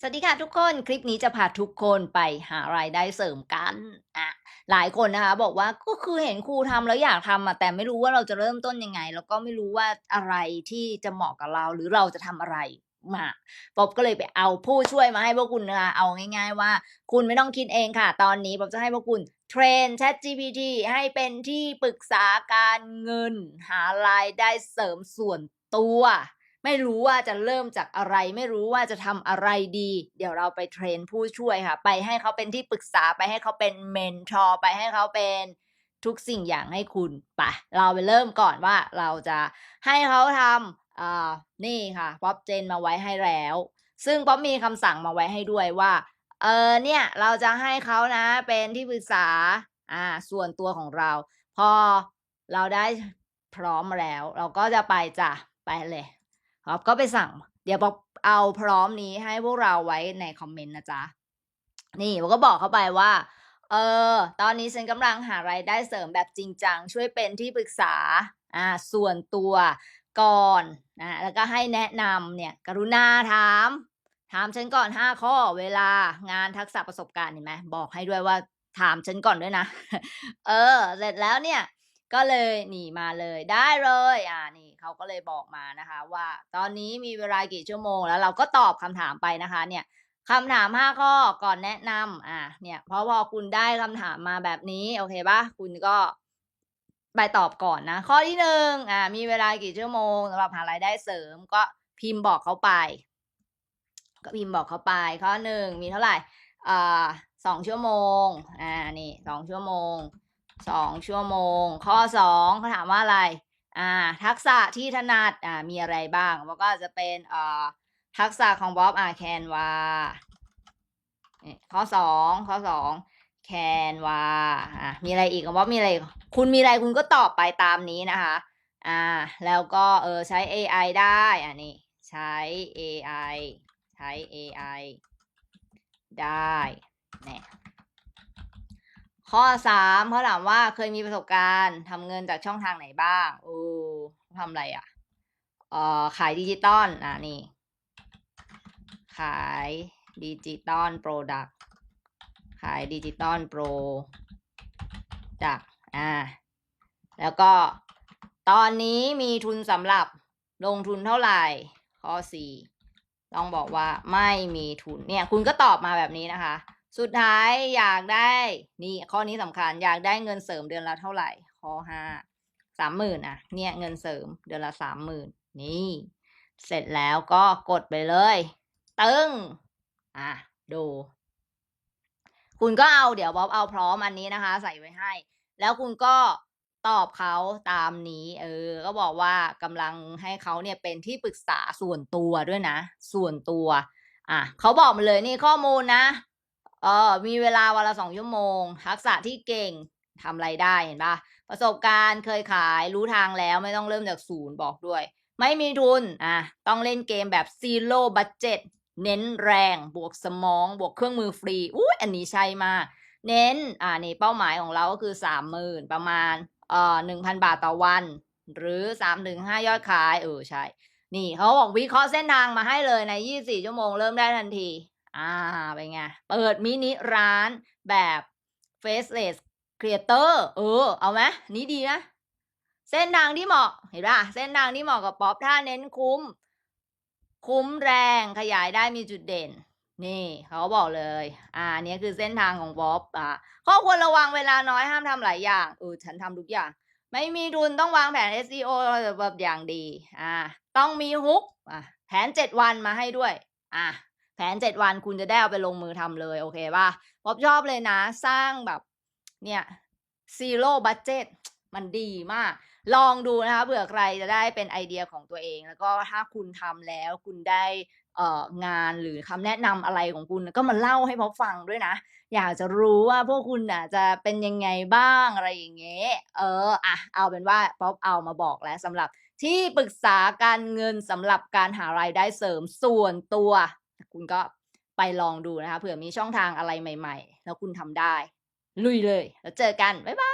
สวัสดีค่ะทุกคนคลิปนี้จะพาทุกคนไปหารายได้เสริมกันอะหลายคนนะคะ บอกว่าก็คือเห็นครูทำแล้วอยากทำอะแต่ไม่รู้ว่าเราจะเริ่มต้นยังไง แล้วก็ไม่รู้ว่าอะไรที่จะเหมาะกับเรา หรือเราจะทำอะไรมาป๊อบก็เลยไปเอาผู้ช่วยมาให้พวกคุณนะคะเอาง่าย ๆ ว่า คุณไม่ต้องคิดเองค่ะ ตอนนี้ป๊อบจะให้พวกคุณเทรน ChatGPT ให้เป็นที่ปรึกษาการเงิน หารายได้เสริมส่วนตัว ไม่รู้ว่าจะเริ่มจากอะไร ไม่รู้ว่าจะทำอะไรดี เดี๋ยวเราไปเทรนผู้ช่วยค่ะ ไปให้เขาเป็นที่ปรึกษาไปให้เขาเป็นเมนทอร์ไปให้เขาเป็นทุกสิ่งอย่างให้คุณไปเราไปเริ่มก่อนว่าเราจะให้เขาทำอ่านี่ค่ะป๊อปเจนมาไว้ให้แล้ว ซึ่งป๊อปมีคำสั่งมาไว้ให้ด้วยว่าเออเนี่ยเราจะให้เขานะเป็นที่ปรึกษาอ่าส่วนตัวของเรา พอเราได้พร้อมมาแล้ว เราก็จะไปจ้ะไปเลย ครับก็ไปสั่ง เดี๋ยวบอกเอาพร้อมนี้ให้พวกเราไว้ในคอมเมนต์นะจ๊ะ นี่ผมก็บอกเข้าไปว่า เออ ตอนนี้ฉันกำลังหารายได้เสริมแบบจริงจัง ช่วยเป็นที่ปรึกษา อ่า ส่วนตัวก่อนนะแล้วก็ให้แนะนำเนี่ย กรุณาถาม ถามฉันก่อนห้าข้อ เวลางานทักษะประสบการณ์เห็นไหมบอกให้ด้วยว่าถามฉันก่อนด้วยนะ เออ เสร็จแล้วเนี่ย ก็เลยนี่มาเลยได้เลย อ่านี่ เขาก็เลยบอกมานะคะว่า ตอนนี้มีเวลากี่ชั่วโมง แล้วเราก็ตอบคำถามไปนะคะ เนี่ยคำถามห้าข้อก่อนแนะนำอ่าเนี่ยเพราะพอคุณได้คำถามมาแบบนี้ โอเคปะคุณก็ไปตอบก่อนนะ ข้อที่หนึ่งอ่ามีเวลากี่ชั่วโมงสำหรับหารายได้เสริม ก็พิมพ์บอกเขาไป ก็พิมพ์บอกเขาไป ข้อหนึ่งมีเท่าไหร่อ่าสองชั่วโมงอ่านี่สองชั่วโมงสองชั่วโมง ข้อสองเขาถามว่าอะไร อ่าทักษะที่ถนัดอ่ามีอะไรบ้างแล้วก็จะเป็นอ่าทักษะของบ๊อบอ่าแคนวาข้อสองข้อสองแคนวาอ่ามีอะไรอีกของบ๊อบมีอะไรคุณมีอะไรคุณก็ตอบไปตามนี้นะคะอ่าแล้วก็เออใช้ AI ได้อ่านี่ใช้ AI ใช้ AI ได้ ข้อสามเขาถามว่าเคยมีประสบการณ์ทำเงินจากช่องทางไหนบ้างโอ้ทำอะไรอะเอ่อขายดิจิตอลอะนี่ ขายดิจิตอลโปรดักขายดิจิตอลโปรดักอ่าแล้วก็ตอนนี้มีทุนสำหรับลงทุนเท่าไหร่ ข้อสี่ต้องบอกว่าไม่มีทุนเนี่ย คุณก็ตอบมาแบบนี้นะคะ สุดท้ายอยากได้ นี่ข้อนี้สำคัญ อยากได้เงินเสริมเดือนละเท่าไหร่ ข้อห้าสามหมื่นอะ เนี่ยเงินเสริมเดือนละสามหมื่นนี่ เสร็จแล้วก็กดไปเลย ตึ้งอะ ดู คุณก็เอาเดี๋ยวบ๊อบเอาพร้อมอันนี้นะคะ ใส่ไว้ให้ แล้วคุณก็ตอบเขาตามนี้ เออ ก็บอกว่ากำลังให้เขาเนี่ยเป็นที่ปรึกษาส่วนตัวด้วยนะ ส่วนตัว อะเขาบอกมาเลยนี่ข้อมูลนะ เออมีเวลาวันละสองชั่วโมง ทักษะที่เก่งทำไรได้เห็นปะประสบการณ์เคยขายรู้ทางแล้วไม่ต้องเริ่มจากศูนย์บอกด้วย ไม่มีทุนอะต้องเล่นเกมแบบซีโร่บัตเจ็ตเน้นแรงบวกสมอง บวกเครื่องมือฟรีอุ้ยอันนี้ใช่มาก เน้นอ่านี่เป้าหมายของเราก็คือสามหมื่นประมาณเอ่อหนึ่งพันบาทต่อวัน หรือสามถึงห้ายอดขาย เออใช่ นี่เขาบอกวิเคราะห์เส้นทางมาให้เลยในยี่สี่ชั่วโมงเริ่มได้ทันที อ่าเป็นไง เปิดมินิร้านแบบ faceless creator เออ เอาไหมนี้ดีนะ เส้นทางที่เหมาะ เห็นป่ะ เส้นทางที่เหมาะกับป๊อปถ้าเน้นคุ้ม คุ้มแรงขยายได้มีจุดเด่น นี่เขาบอกเลย อ่าเนี้ยคือเส้นทางของบ๊อบอ่าข้อควรระวังเวลาน้อยห้ามทำหลายอย่าง เออ ฉันทำทุกอย่าง ไม่มีทุนต้องวางแผน SEO แบบอย่างดี อ่า ต้องมีฮุก อะแผนเจ็ดวันมาให้ด้วย อะ แผนเจ็ดวันคุณจะได้เอาไปลงมือทำเลย โอเคป่ะบ๊อบชอบเลยนะ สร้างแบบเนี่ยซีโร่บัตเจ็ตมันดีมาก ลองดูนะคะเผื่อใครจะได้เป็นไอเดียของตัวเอง แล้วก็ถ้าคุณทำแล้วคุณได้เอองานหรือคำแนะนำอะไรของคุณก็มาเล่าให้พบฟังด้วยนะ อยากจะรู้ว่าพวกคุณอะจะเป็นยังไงบ้างอะไรอย่างเงี้ยเอออะเอาเป็นว่าป๊อปเอามาบอกแล้วสำหรับที่ปรึกษาการเงินสำหรับการหารายได้เสริมส่วนตัว คุณก็ไปลองดูนะคะเผื่อมีช่องทางอะไรใหม่ ๆ แล้วคุณทำได้ ลุยเลย แล้วเจอกัน บ๊ายบาย